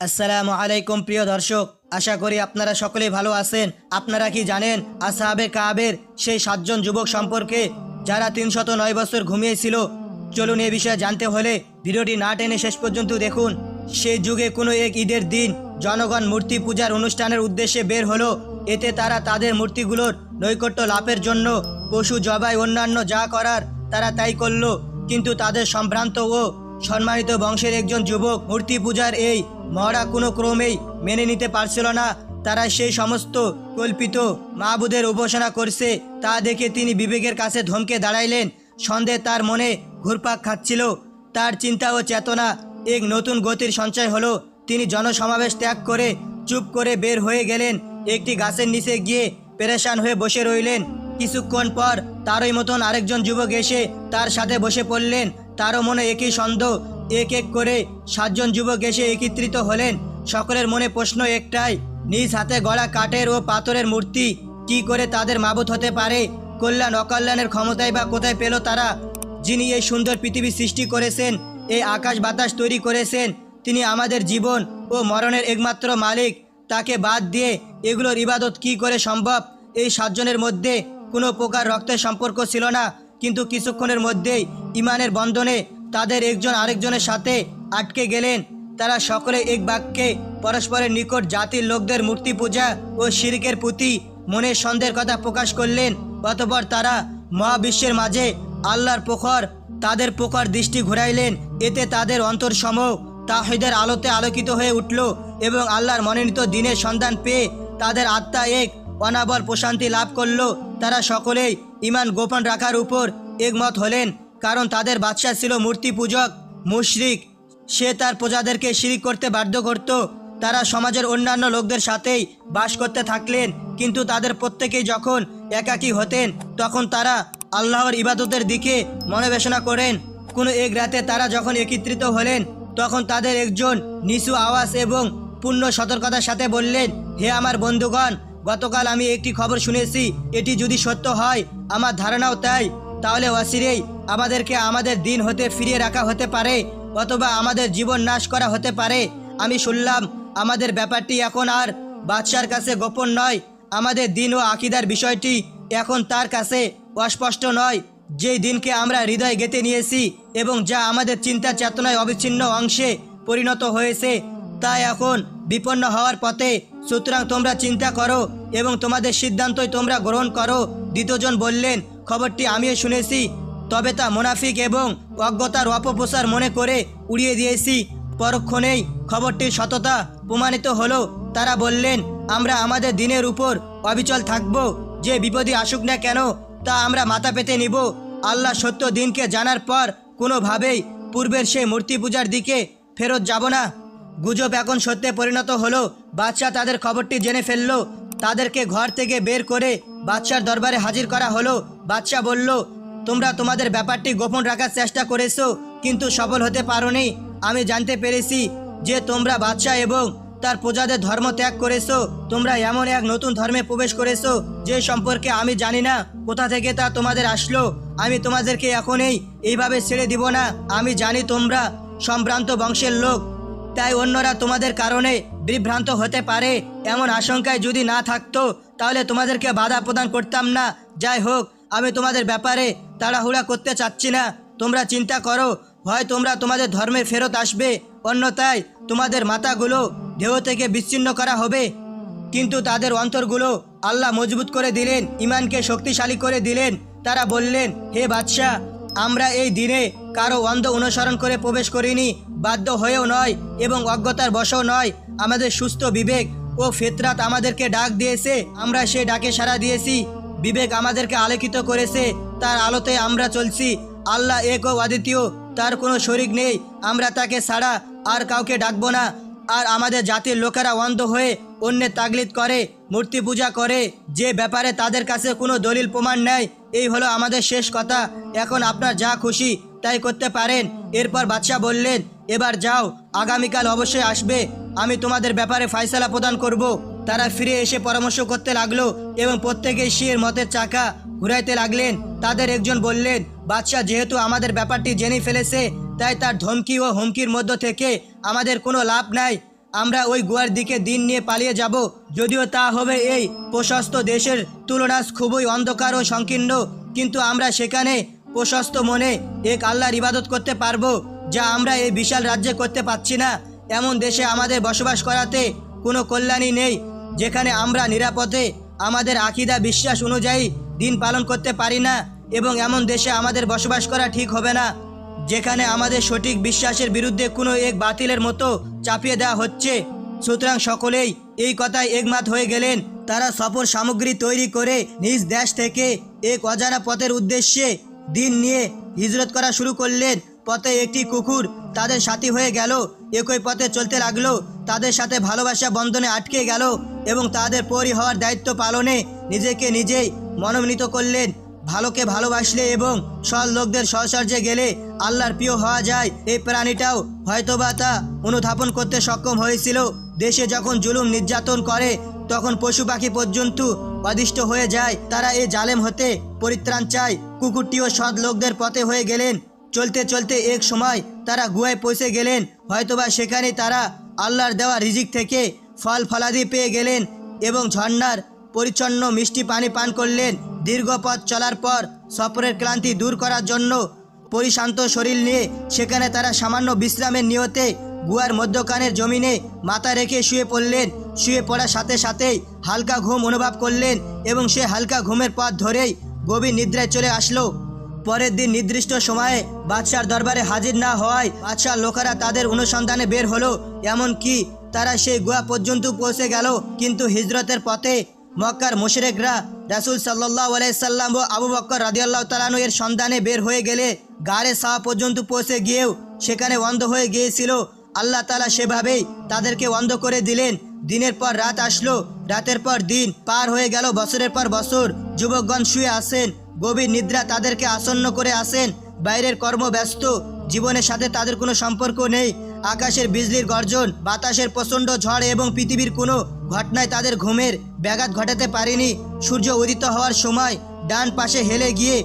আসসালামু আলাইকুম প্রিয় দর্শক, আশা করি আপনারা সকলেই ভালো আছেন। আপনারা কি জানেন আসাহাবে কাবের সেই সাতজন যুবক সম্পর্কে যারা তিনশত নয় বছর ঘুমিয়েছিল? চলুন এ বিষয়ে জানতে হলে ভিডিওটি না টেনে শেষ পর্যন্ত দেখুন। সেই যুগে কোনো এক ঈদের দিন জনগণ মূর্তি পূজার অনুষ্ঠানের উদ্দেশ্যে বের হলো। এতে তারা তাদের মূর্তিগুলোর নৈকট্য লাভের জন্য পশু জবাই অন্যান্য যা করার তারা তাই করল। কিন্তু তাদের সম্ভ্রান্ত ও সম্মানিত বংশের একজন যুবক মূর্তি পূজার এই মহড়া কোনো ক্রমেই মেনে নিতে পারছিল না। তারা সেই সমস্ত কল্পিত মাহবুদের উপাসনা করছে, তা দেখে তিনি বিবেকের কাছে ধমকে দাঁড়াইলেন। সন্দেহ তার মনে ঘুরপাক খাচ্ছিল। তার চিন্তা ও চেতনা এক নতুন গতির সঞ্চয় হলো। তিনি জনসমাবেশ ত্যাগ করে চুপ করে বের হয়ে গেলেন। একটি গাছের নিচে গিয়ে পেরেশান হয়ে বসে রইলেন। কিছুক্ষণ পর তারই মতন আরেকজন যুবক এসে তার সাথে বসে পড়লেন। তারও মনে একই সন্দেহ, এক এক করে সাতজন যুবক এসে একত্রিত হলেন। সকলের মনে প্রশ্ন একটাই, নিজ হাতে গড়া কাঠের ও পাথরের মূর্তি, কি করে তাদের মাবুত হতে পারে? কল্যাণ, অকল্যাণের ক্ষমতায় বা কোথায় পেল তারা? যিনি এই সুন্দর পৃথিবী সৃষ্টি করেছেন, এই আকাশ বাতাস তৈরি করেছেন, তিনি আমাদের জীবন ও মরণের একমাত্র মালিক। তাকে বাদ দিয়ে এগুলোর ইবাদত কি করে সম্ভব? এই সাতজনের মধ্যে কোনো প্রকার রক্তের সম্পর্ক ছিল না। কিন্তু কিছুক্ষণের মধ্যেই ইমানের বন্ধনে তাদের একজন আরেকজনের সাথে আটকে গেলেন। তারা সকলে এক বাক্যে পরস্পরের নিকট জাতির লোকদের মূর্তি পূজা ও শিরিকের প্রতি মনের সন্দেহের কথা প্রকাশ করলেন। অতপর তারা মহাবিশ্বের মাঝে আল্লাহর প্রখর তাদের প্রখর দৃষ্টি ঘুরাইলেন। এতে তাদের অন্তরসম তাহিদের আলোতে আলোকিত হয়ে উঠল এবং আল্লাহর মনোনীত দিনের সন্ধান পেয়ে তাদের আত্মা এক অনাবল প্রশান্তি লাভ করল। তারা সকলেই ইমান গোপন রাখার উপর একমত হলেন, কারণ তাদের বাদশাহ ছিল মূর্তি পূজক, মুশরিক। সে তার প্রজাদেরকে শিরিক করতে বাধ্য করত। তারা সমাজের অন্যান্য লোকদের সাথেই বাস করতে থাকলেন, কিন্তু তাদের প্রত্যেকেই যখন একাকী হতেন, তখন তারা আল্লাহর ইবাদতের দিকে মনোবেশনা করেন। কোনো এক রাতে তারা যখন একত্রিত হলেন, তখন তাদের একজন নিচু আওয়াজ এবং পূর্ণ সতর্কতার সাথে বললেন, হে আমার বন্ধুগণ গতকাল আমি একটি খবর শুনেছি, এটি যদি সত্য হয়, আমার ধারণাও তাই। তাহলে অসিরেই আমাদেরকে আমাদের দিন হতে ফিরিয়ে রাখা হতে পারে, অথবা আমাদের জীবন নাশ করা হতে পারে। আমি শুনলাম, আমাদের ব্যাপারটি এখন আর বাদশার কাছে গোপন নয়। আমাদের দিন ও আকিদার বিষয়টি এখন তার কাছে অস্পষ্ট নয়। যেই দিনকে আমরা হৃদয় গেঁথে নিয়েছি এবং যা আমাদের চিন্তা চেতনায় অবিচ্ছিন্ন অংশে পরিণত হয়েছে তা এখন বিপন্ন হওয়ার পথে সুতরাং তোমরা চিন্তা করো এবং তোমাদের সিদ্ধান্তই তোমরা গ্রহণ করো। দ্বিতীয়জন বললেন, খবরটি আমিও শুনেছি, তবে তা মোনাফিক এবং অজ্ঞতার অপপ্রচার মনে করে উড়িয়ে দিয়েছি। পরক্ষণেই খবরটির সততা প্রমাণিত হলো। তারা বললেন, আমরা আমাদের দিনের উপর অবিচল থাকব, যে বিপদই আসুক না কেন, তা আমরা মাথা পেতে নিব। আল্লাহ সত্য দিনকে জানার পর কোনোভাবেই পূর্বের সেই মূর্তি পূজার দিকে ফেরত যাব না। গুজব এখন সত্যে পরিণত হলো। বাদশাহ তাদের খবরটি জেনে ফেলল। তাদেরকে ঘর থেকে বের করে বাদশার দরবারে হাজির করা হলো। বাদশাহ বলল, তোমরা তোমাদের ব্যাপারটি গোপন রাখার চেষ্টা করেছ, কিন্তু সফল হতে পারোনি। আমি জানতে পেরেছি যে তোমরা বাদশাহ এবং তার প্রজাদের ধর্ম ত্যাগ করেছ। তোমরা এমন এক নতুন ধর্মে প্রবেশ করেছ, যে সম্পর্কে আমি জানি না। কোথা থেকে তা তোমাদের আসলো? আমি তোমাদেরকে এখনই এইভাবে ছেড়ে দিব না। আমি জানি তোমরা সম্ভ্রান্ত বংশের লোক। তাই অন্যরা তোমাদের কারণে বিভ্রান্ত হতে পারে। এমন আশঙ্কায় যদি না থাকতো, তাহলে তোমাদেরকে বাধা প্রদান করতাম না। যাই হোক, আমি তোমাদের ব্যাপারে তাড়াহুড়া করতে চাচ্ছি না। তোমরা চিন্তা করো, হয় তোমরা তোমাদের ধর্মে ফেরত আসবে, অন্যথায় তোমাদের মাথাগুলো দেহ থেকে বিচ্ছিন্ন করা হবে। কিন্তু তাদের অন্তরগুলো আল্লাহ মজবুত করে দিলেন ইমানকে শক্তিশালী করে দিলেন। তারা বললেন, হে বাদশাহ আমরা এই দিনে কারও অন্ধ অনুসরণ করে প্রবেশ করিনি, বাধ্য হয়েও নয় এবং অজ্ঞতার বশও নয়। আমাদের সুস্থ বিবেক ও ফেতরাত আমাদেরকে ডাক দিয়েছে, আমরা সে ডাকে সাড়া দিয়েছি। বিবেক আমাদেরকে আলোকিত করেছে, তার আলোতে আমরা চলছি। আল্লাহ এক ও অদ্বিতীয়, তার কোনো শরিক নেই, আমরা তাকে ছাড়া আর কাউকে ডাকবো না। আর আমাদের জাতির লোকেরা অন্ধ হয়ে অন্যের তাগলিদ করে, মূর্তি পূজা করে, যে ব্যাপারে তাদের কাছে কোনো দলিল প্রমাণ নেই এই হলো আমাদের শেষ কথা। এখন আপনার যা খুশি তাই করতে পারেন। এরপর বাদশাহ বললেন, এবার যাও, আগামীকাল অবশ্যই আসবে। আমি তোমাদের ব্যাপারে ফয়সালা প্রদান করব। তারা ফিরে এসে পরামর্শ করতে লাগল এবং প্রত্যেকেই শিয়ের মতের চাকা ঘুরাইতে লাগলেন। তাদের একজন বললেন, বাদশাহ, যেহেতু আমাদের ব্যাপারটি জেনে ফেলেছে, তাই তার ধমকি ও হুমকির মধ্য থেকে আমাদের কোনো লাভ নাই। আমরা ওই গুয়ার দিকে দিন নিয়ে পালিয়ে যাব, যদিও তা হবে এই প্রশস্ত দেশের তুলনায় খুবই অন্ধকার ও সংকীর্ণ, কিন্তু আমরা সেখানে প্রশস্ত মনে এক আল্লাহর ইবাদত করতে পারব, যা আমরা এই বিশাল রাজ্যে করতে পারছি না। এমন দেশে আমাদের বসবাস করাতে কোনো কল্যাণই নেই, যেখানে আমরা নিরাপদে আমাদের আকিদা বিশ্বাস অনুযায়ী দিন পালন করতে পারি না, এবং এমন দেশে আমাদের বসবাস করা ঠিক হবে না। যেখানে আমাদের সঠিক বিশ্বাসের বিরুদ্ধে কোনো এক বাতিলের মতো চাপিয়ে দেওয়া হচ্ছে। সুতরাং সকলেই এই কথায় একমত হয়ে গেলেন। তারা সফর সামগ্রী তৈরি করে নিজ দেশ থেকে এক অজানা পথের উদ্দেশ্যে দিন নিয়ে হিজরত করা শুরু করলেন। পথে একটি কুকুর তাদের সাথী হয়ে গেল, একই পথে চলতে লাগল। তাদের সাথে ভালোবাসা বন্ধনে আটকে গেল এবং তাদের পরি হওয়ার দায়িত্ব পালনে নিজেকে নিজেই মনোনীত করলেন। ভালোকে ভালোবাসলে এবং সৎ লোকদের সহচর্যে গেলে আল্লাহর প্রিয় হওয়া যায়। এই প্রাণীটাও হয়তোবা তা অনুধাবন করতে সক্ষম হয়েছিল। দেশে যখন জুলুম নির্যাতন করে, তখন পশু পাখি পর্যন্ত অদিষ্ট হয়ে যায়। তারা এই জালেম হতে পরিত্রাণ চায়। কুকুরটিও সৎ লোকদের পথে হয়ে গেলেন। চলতে চলতে এক সময় তারা গুয়ায় পৌঁছে গেলেন। হয়তোবা সেখানে তারা আল্লাহর দেওয়া রিজিক থেকে ফল ফলাদি পেয়ে গেলেন এবং ঝর্ণার পরিচ্ছন্ন মিষ্টি পানি পান করলেন। দীর্ঘ পথ চলার পর সফরের ক্লান্তি দূর করার জন্য পরিশান্ত শরীর নিয়ে সেখানে তারা সামান্য বিশ্রামের নিয়তে গুয়ার মধ্যখানের জমিনে মাথা রেখে শুয়ে পড়লেন। শুয়ে পড়ার সাথে সাথেই হালকা ঘুম অনুভব করলেন এবং সে হালকা ঘুমের পথ ধরেই গভীর নিদ্রায় চলে আসলো। পরের দিন নির্দিষ্ট সময়ে বাদশার দরবারে হাজির না হওয়ায় বাদশার লোকেরা তাদের অনুসন্ধানে বের হলো। এমনকি তারা সেই গুহা পর্যন্ত পৌঁছে গেল, কিন্তু হিজরতের পথে মক্কার মুশরেকরা রাসুল সাল্লাহ আলাইসাল্লাম ও আবু বক্কর রাদিয়াল্লাহ তালানু এর সন্ধানে বের হয়ে গেলে গাড়ে শাহ পর্যন্ত পৌঁছে গিয়েও সেখানে অন্ধ হয়ে গিয়েছিল। আল্লাহ তালা সেভাবেই তাদেরকে অন্ধ করে দিলেন। দিনের পর রাত আসলো, রাতের পর দিন পার হয়ে গেল, বছরের পর বছর যুবকগণ শুয়ে আসেন গভীর নিদ্রা তাদেরকে আসন্ন করে আসেন বাইরের কর্ম ব্যস্ত জীবনের সাথে তাদের কোনো সম্পর্ক নেই। আকাশের বিজলির গর্জন, বাতাসের প্রচণ্ড ঝড় এবং পৃথিবীর কোনো ঘটনায় তাদের ঘুমের ব্যাঘাত ঘটাতে পারেনি। সূর্য উদিত হওয়ার সময় ডান পাশে হেলে গিয়ে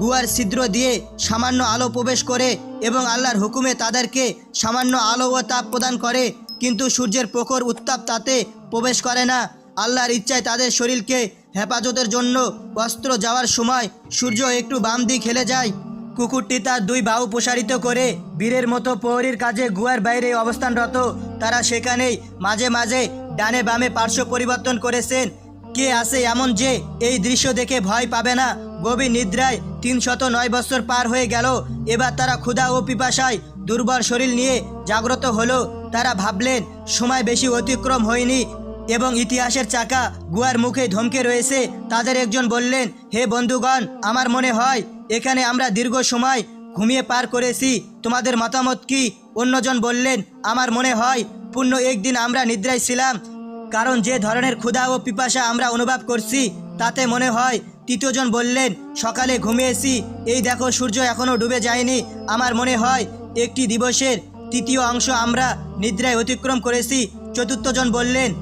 গুয়ার ছিদ্র দিয়ে সামান্য আলো প্রবেশ করে এবং আল্লাহর হুকুমে তাদেরকে সামান্য আলো ও তাপ প্রদান করে। কিন্তু সূর্যের প্রখর উত্তাপ তাতে প্রবেশ করে না। আল্লাহর ইচ্ছায় তাদের শরীরকে হেফাজতের জন্য অস্ত্র যাওয়ার সময় সূর্য একটু বাম দিক হেলে যায়। কুকুরটি তার দুই বাহু প্রসারিত করে বীরের মতো প্রহরীর কাজে গুয়ার বাইরে অবস্থানরত। তারা সেখানেই মাঝে মাঝে ডানে বামে পার্শ্ব পরিবর্তন করেছেন। কে আছে এমন যে এই দৃশ্য দেখে ভয় পাবে না? গভীর নিদ্রায় তিনশত নয় বছর পার হয়ে গেল। এবার তারা ক্ষুধা ও পিপাসায় দুর্বল শরীর নিয়ে জাগ্রত হলো। তারা ভাবলেন, সময় বেশি অতিক্রম হয়নি এবং ইতিহাসের চাকা গুয়ার মুখে ধমকে রয়েছে। তাদের একজন বললেন, হে বন্ধুগণ, আমার মনে হয় এখানে আমরা দীর্ঘ সময় ঘুমিয়ে পার করেছি। তোমাদের মতামত কি? অন্যজন বললেন, আমার মনে হয় পূর্ণ একদিন আমরা নিদ্রায় ছিলাম। কারণ যে ধরনের ক্ষুধা ও পিপাসা আমরা অনুভব করছি, তাতে মনে হয় তৃতীয়জন বললেন, সকালে ঘুমিয়েছি। এই দেখো, সূর্য এখনও ডুবে যায়নি। আমার মনে হয় একটি দিবসের তৃতীয় অংশ আমরা নিদ্রায় অতিক্রম করেছি। চতুর্থজন বললেন,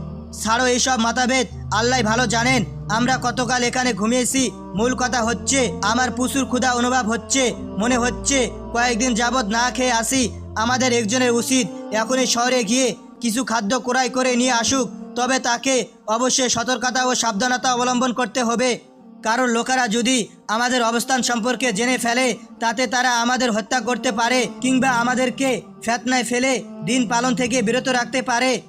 ছাড়ো এইসব মতাভেদ। আল্লাহ ভালো জানেন। আমরা কতকাল এখানে ঘুমিয়েছি? মূল কথা হচ্ছে, আমার প্রচুর ক্ষুধা অনুভব হচ্ছে, মনে হচ্ছে, কয়েকদিন যাবৎ না খেয়ে আসি, আমাদের একজনের উচিত এখনই শহরে গিয়ে কিছু খাদ্য ক্রয় করে নিয়ে আসুক, তবে তাকে অবশ্যই সতর্কতা ও সাবধানতা অবলম্বন করতে হবে। কারণ লোকেরা যদি আমাদের অবস্থান সম্পর্কে জেনে ফেলে, তাতে তারা আমাদের হত্যা করতে পারে, কিংবা আমাদেরকে ফেতনায় ফেলে দিন পালন থেকে বিরত রাখতে পারে।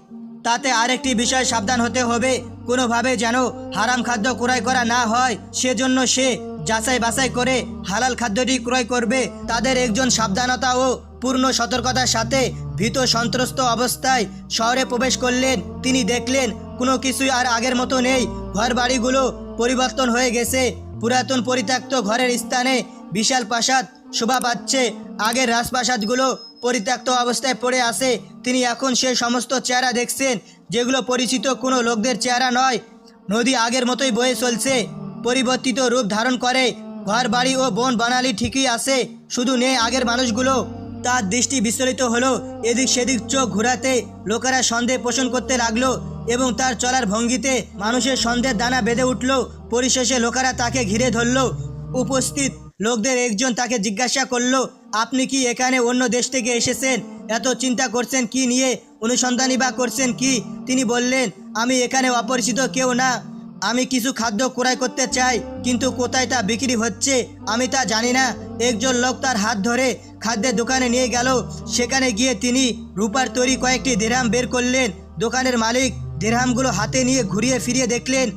তাতে আরেকটি বিষয় সাবধান হতে হবে। কোনোভাবে যেন হারাম খাদ্য ক্রয় করা না হয়, সেজন্য সে যাচাই বাছাই করে হালাল খাদ্যটি ক্রয় করবে। তাদের একজন সাবধানতা ও পূর্ণ সতর্কতার সাথে ভীত সন্ত্রস্ত অবস্থায় শহরে প্রবেশ করলেন। তিনি দেখলেন, কোনো কিছুই আর আগের মতো নেই। ঘর বাড়িগুলো পরিবর্তন হয়ে গেছে। পুরাতন পরিত্যক্ত ঘরের স্থানে বিশাল প্রাসাদ, শোভা পাচ্ছে। আগের রাজপ্রাসাদগুলো পরিত্যক্ত অবস্থায় পড়ে আছে। তিনি এখন সেই সমস্ত চেহারা দেখছেন, যেগুলো পরিচিত কোনো লোকদের চেহারা নয়। নদী আগের মতোই বয়ে চলছে, পরিবর্তিত রূপ ধারণ করে। ঘর বাড়ি ও বন বানালি ঠিকই আছে, শুধু নেই আগের মানুষগুলো। তার দৃষ্টি বিচলিত হলো, এদিক সেদিক চোখ ঘোরাতে। লোকেরা সন্দেহ পোষণ করতে লাগল এবং তার চলার ভঙ্গিতে মানুষের সন্দেহের দানা বেঁধে উঠল। পরিশেষে লোকেরা তাকে ঘিরে ধরলো। উপস্থিত লোকদের একজন তাকে জিজ্ঞাসা করল, আপনি কি এখানে অন্য দেশ থেকে এসেছেন? এত চিন্তা করছেন কি নিয়ে? অনুসন্ধানী বা করছেন কি? তিনি বললেন, আমি এখানে অপরিচিত কেউ না। আমি কিছু খাদ্য ক্রয় করতে চাই, কিন্তু কোথায় তা বিক্রি হচ্ছে আমি তা জানি না। একজন লোক তার হাত ধরে খাদ্যের দোকানে নিয়ে গেল। সেখানে গিয়ে তিনি রূপার তৈরি কয়েকটি দেরাম বের করলেন। দোকানের মালিক দেরহামগুলো হাতে নিয়ে ঘুরিয়ে ফিরিয়ে দেখলেন,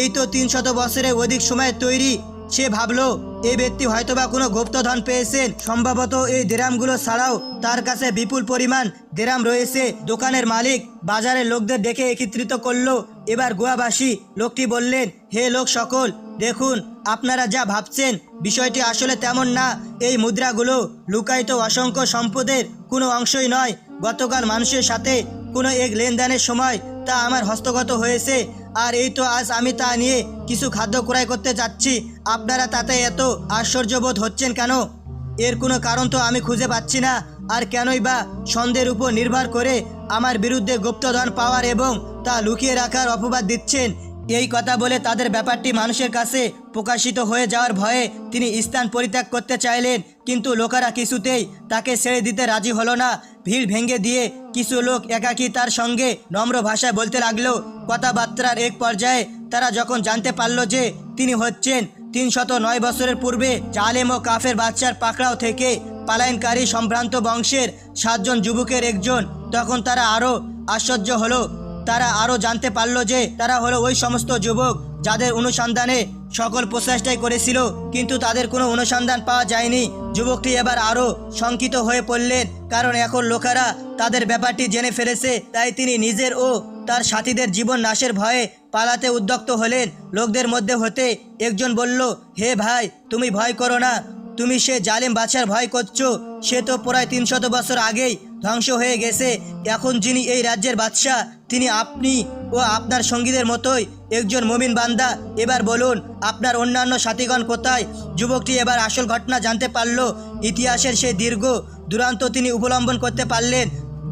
এই তো তিন শত বছরের অধিক সময় তৈরি। সে ভাবলো এই ব্যক্তি হয়তোবা কোনো গুপ্তধন পেয়েছেন। সম্ভবত এই দেরামগুলো ছাড়াও তার কাছে বিপুল পরিমাণ দেরাম রয়েছে। দোকানের মালিক বাজারের লোকদের ডেকে একত্রিত করল। এবার গোয়াবাসী লোকটি বললেন, হে লোক সকল, দেখুন, আপনারা যা ভাবছেন, বিষয়টি আসলে তেমন না। এই মুদ্রাগুলো লুকায়িত অসংখ্য সম্পদের কোনো অংশই নয়। গতকাল মানুষের সাথে কোনো এক লেনদেনের সময় তা আমার হস্তগত হয়েছে। আর এই তো আজ আমি তা নিয়ে কিছু খাদ্য ক্রয় করতে যাচ্ছি। আপনারা তাতে এত আশ্চর্যবোধ হচ্ছেন কেন? এর কোনো কারণ তো আমি খুঁজে পাচ্ছি না। আর কেনই বা সন্দেহের উপর নির্ভর করে আমার বিরুদ্ধে গুপ্তধন পাওয়ার এবং তা লুকিয়ে রাখার অপবাদ দিচ্ছেন। এই কথা বলে তাদের ব্যাপারটি মানুষের কাছে প্রকাশিত হয়ে যাওয়ার ভয়ে তিনি স্থান পরিত্যাগ করতে চাইলেন। কিন্তু লোকেরা কিছুতেই তাকে ছেড়ে দিতে রাজি হলো না। ভিড় ভেঙে দিয়ে কিছু লোক একাকী তার সঙ্গে নম্র ভাষায় বলতে লাগল, কথাবার্তার এক পর্যায়ে তারা যখন জানতে পারল যে তিনি হচ্ছেন তিন শত নয় বছরের পূর্বে জালেম ও কাফের বাচ্চার পাকড়াও থেকে পালায়নকারী সম্ভ্রান্ত বংশের সাতজন যুবকের একজন, তখন তারা আরও আশ্চর্য হলো। তারা আরও জানতে পারল যে তারা হলো ওই সমস্ত যুবক যাদের অনুসন্ধানে সকল প্রচেষ্টাই করেছিল, কিন্তু তাদের কোনো অনুসন্ধান পাওয়া যায়নি। যুবকটি এবার আরও শঙ্কিত হয়ে পড়লেন, কারণ এখন লোকেরা তাদের ব্যাপারটি জেনে ফেলেছে, তাই তিনি নিজের ও তার সাথীদের জীবন নাশের ভয়ে পালাতে উদ্যক্ত হলেন। লোকদের মধ্যে হতে একজন বলল, হে ভাই, তুমি ভয় করো না তুমি সে জালিম বাদশার ভয় করছ, সে তো প্রায় তিনশত বছর আগেই ধ্বংস হয়ে গেছে। এখন যিনি এই রাজ্যের বাদশাহ, তিনি আপনি ও আপনার সঙ্গীদের মতোই একজন মমিন বান্দা। এবার বলুন, আপনার অন্যান্য সাথীগণ কোথায়? যুবকটি এবার আসল ঘটনা জানতে পারল। ইতিহাসের সেই দীর্ঘ দুরান্ত তিনি উপলম্বন করতে পারলেন,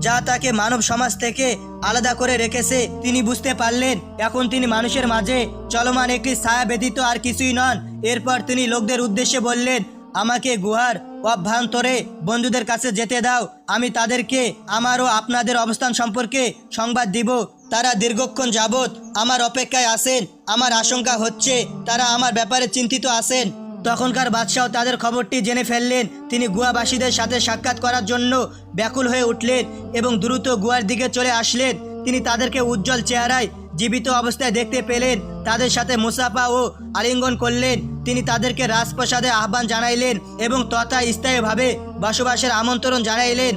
যা তাকে মানব সমাজ থেকে আলাদা করে রেখেছে। তিনি বুঝতে পারলেন, এখন তিনি মানুষের মাঝে চলমান একটি ছায়া ব্যতীত আর কিছুই নন। এরপর তিনি লোকদের উদ্দেশ্যে বললেন আমাকে গুহার অভ্যন্তরে বন্ধুদের কাছে যেতে দাও। আমি তাদেরকে, আমার ও আপনাদের অবস্থান সম্পর্কে সংবাদ দিব। তারা দীর্ঘক্ষণ যাবৎ আমার অপেক্ষায় আসেন আমার আশঙ্কা হচ্ছে তারা আমার ব্যাপারে চিন্তিত আসেন তখনকার বাদশাহ তাদের খবরটি জেনে ফেললেন। তিনি গুয়াবাসীদের সাথে সাক্ষাৎ করার জন্য ব্যাকুল হয়ে উঠলেন এবং দ্রুত গুয়ার দিকে চলে আসলেন। তিনি তাদেরকে উজ্জ্বল চেহারায় জীবিত অবস্থায় দেখতে পেলেন, তাদের সাথে মুসাফা ও আলিঙ্গন করলেন, তিনি তাদেরকে রাজপ্রাসাদে আহ্বান জানাইলেন এবং তথা স্থায়ীভাবে বসবাসের আমন্ত্রণ জানাইলেন।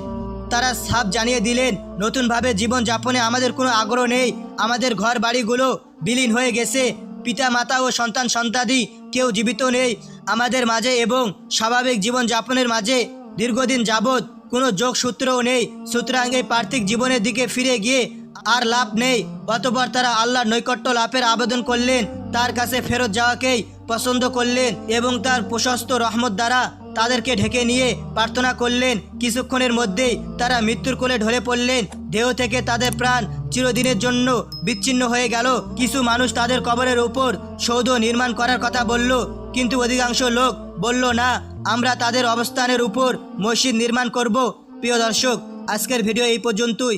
তারা সাপ জানিয়ে দিলেন, নতুনভাবে জীবন যাপনে আমাদের কোনো আগ্রহ নেই, আমাদের ঘর বাড়িগুলো বিলীন হয়ে গেছে পিতা মাতা ও সন্তান সন্তাদি কেউ জীবিত নেই, আমাদের মাঝে এবং স্বাভাবিক জীবন যাপনের মাঝে দীর্ঘদিন যাবৎ কোনো যোগসূত্রও নেই, সুতরাং এই পার্থিক জীবনের দিকে ফিরে গিয়ে আর লাভ নেই। অতপর তারা আল্লাহর নৈকট্য লাভের আবেদন করলেন, তার কাছে ফেরত যাওয়াকেই পছন্দ করলেন এবং তার প্রশস্ত রহমত দ্বারা তাদেরকে ঢেকে নিয়ে প্রার্থনা করলেন। কিছুক্ষণের মধ্যেই তারা মৃত্যুর কোলে ঢলে পড়লেন। দেহ থেকে তাদের প্রাণ চিরদিনের জন্য বিচ্ছিন্ন হয়ে গেল। কিছু মানুষ তাদের কবরের উপর সৌধ নির্মাণ করার কথা বলল, কিন্তু অধিকাংশ লোক বলল, না, আমরা তাদের অবস্থানের উপর মসজিদ নির্মাণ করব। প্রিয় দর্শক, আজকের ভিডিও এই পর্যন্তই।